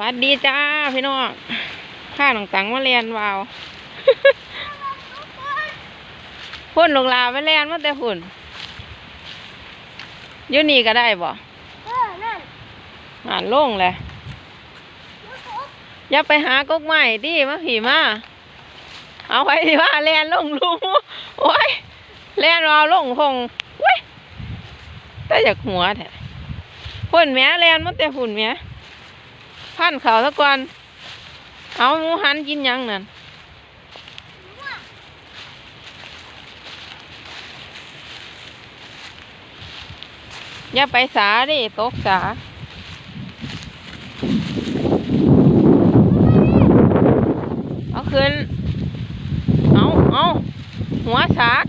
วัสดีจ้าพี่น้องข้าหนังตังมาเรียนวาวพุ่นลูกลาไปเรียนมาแต่พุ่นยูนี่ก็ได้บ่เออนั่านโล่งเลยอย่าไปหากกไม้ดิมาผีมา เอาไปสิว่าเรียนลงรูโอ้ยเรียนวาวลงพงเว้ยแต่อยากหัวแท้พุ่นแม่เรียนมาแต่พุ่นแม่ พันเขาสักก่อนเอาหมูหันกินยังนั่นอย่าไปสาดิตกสาเอาขึ้น เอาเอาหัวสาก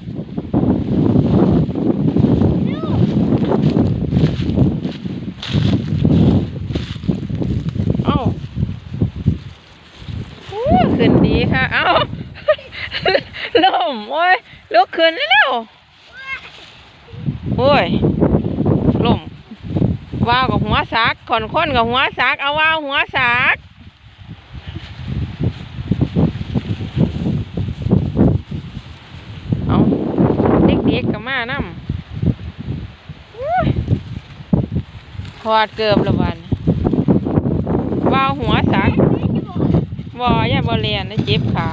เอาอู้ ขึ้นดีค่ะ เอาล่มโอ้ยลุกขึ้นเร็วๆโอ้ยล่มว่าวกับหัวสากขอนค้นกับหัวสากเอาว่าวหัวสากเอาเด็กๆกับมานำถอดเกือบละวันว่าวหัวสาก วอย่าบอเรียนนะเจ็บขา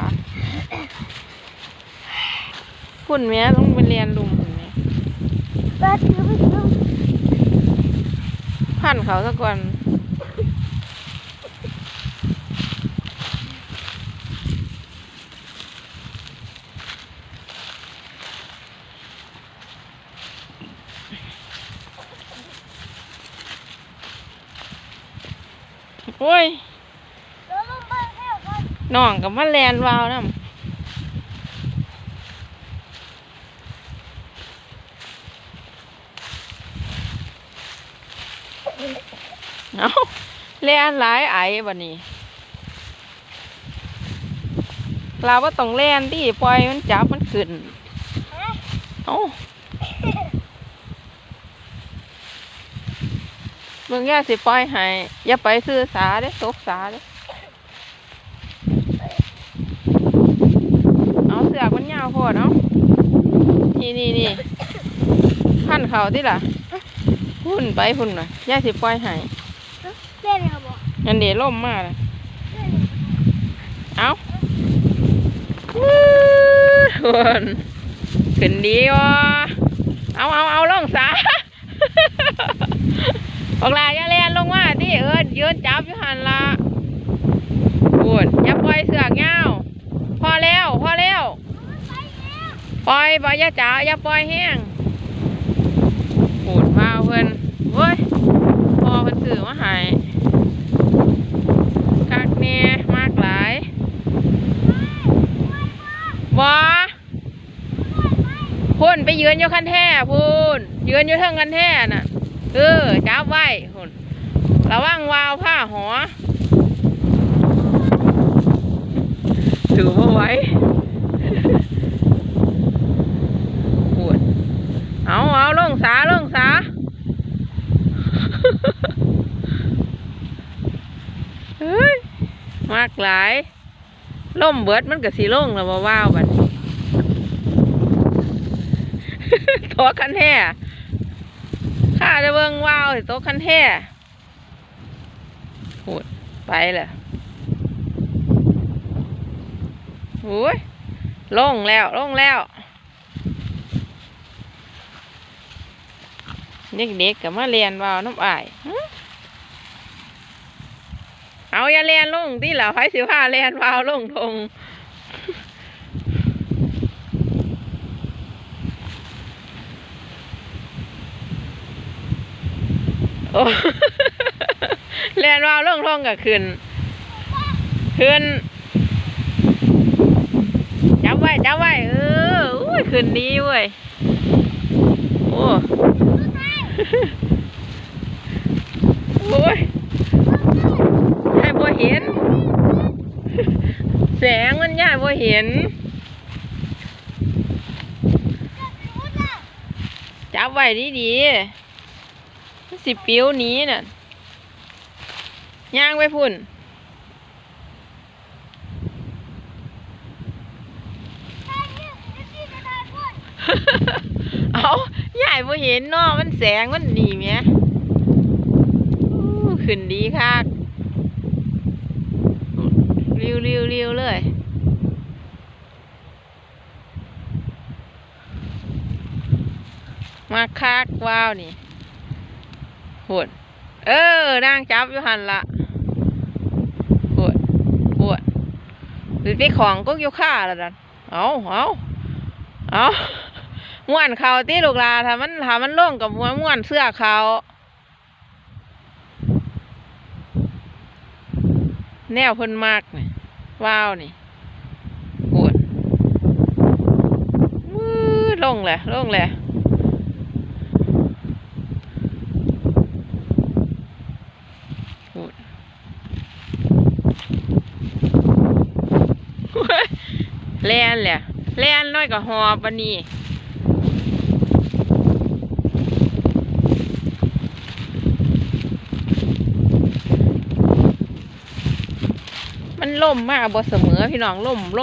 พุ่นแม่ต้องไปเรียนลุมพุ่นแม่ปลาถือไปถือพันเขาซะก่อนโอ้ย แล้วลงไปแค่ก่อ นน้องกับมาแลนวาวน้ำเอาแลนหลายไอ้บัดนี้เราว่าต้องแลนดิปล่อยมันจับมันขึ้นเอาเบิ่งย่าสิปล่อยให้อย่าไปซื้อสาเด้ตกสาเด้ เอาเสือกมันยาวโพดเอานี่นี่นี่พันเขาที่ล่ะพุ่นไปพุ่นน่ะย่าสิปล่อยให้เล่นเขาบอกอันเดี๋ยวล่มมากเลยเล่นเอาพุ่นขึ้นดีวะเอาเอาเอาลงสาบอกลาอย่าเล่นลงมาที่เอิญยืนจับอยู่หันละพุ่นอย่าปล่อยเสือกยาวพอแล้ว พอแล้ว ปล่อยปล่อยอย่าจ๋าอย่าปล่อยแห้งปูดมาเพิ่นเว้ยพอเพิ่นซื้อมาหายกักแน่มากหลายบ่พุ่นไปยืนอยู่คันแท่พุ่นยืนอยู่เทิงคันแท่น่ะเออจับไว้พุ่นระวังวาวผ้าหอถือมาไว้ ปวดเอาเอาลงสาลงสา เฮ้ย มากหลายล่มเบิดมันก็สีลงแล้วมาว้าวบัดนี้ตัวคันแท้ข้าจะเบิ่งว้าวสิตัวคันแท้ปวดไปเลยโอ้ยลงแล้วลงแล้วเด็กๆกับมาเรียนว่าวน้ำอาย เอาอย่าเรียนลงที่เหล่าไฟสิผ้าเรียนวาวลงทงโอ้เรียนวาวลงทงก็ขึ้นขึ้นจับไว้จับไว้เอออุ้ยขึ้นดีเว้ยโอ้โอ้ยบ่เห็น แสง มันยายบ่เห็น จับไว้ดีๆมันสิปิ้วนี้น่ะย่างไปพุ่น เอาใหญ่บ่เห็นเนาะมันแสงมันดีแหมขึ้นดีคักริวริวริวเลย มาคักว้าวนี่หดเออนางจับอยู่หันละหดหดหรือไปของก็อยู่ข้าละดันเอาเอาเอาม้วนเขาตีลูกลาถ้ามันถ้ามันล่งกับม้วนม้วนเสื้อเขาแนวเพิ่นมากนี่ว้าวนี่ปวดมือลงเลยลงเลยปวด แล่นแหละแล่นน้อยกับหอบวันนี้มันล่มมากบ่เสมอพี่น้องล่มล่ม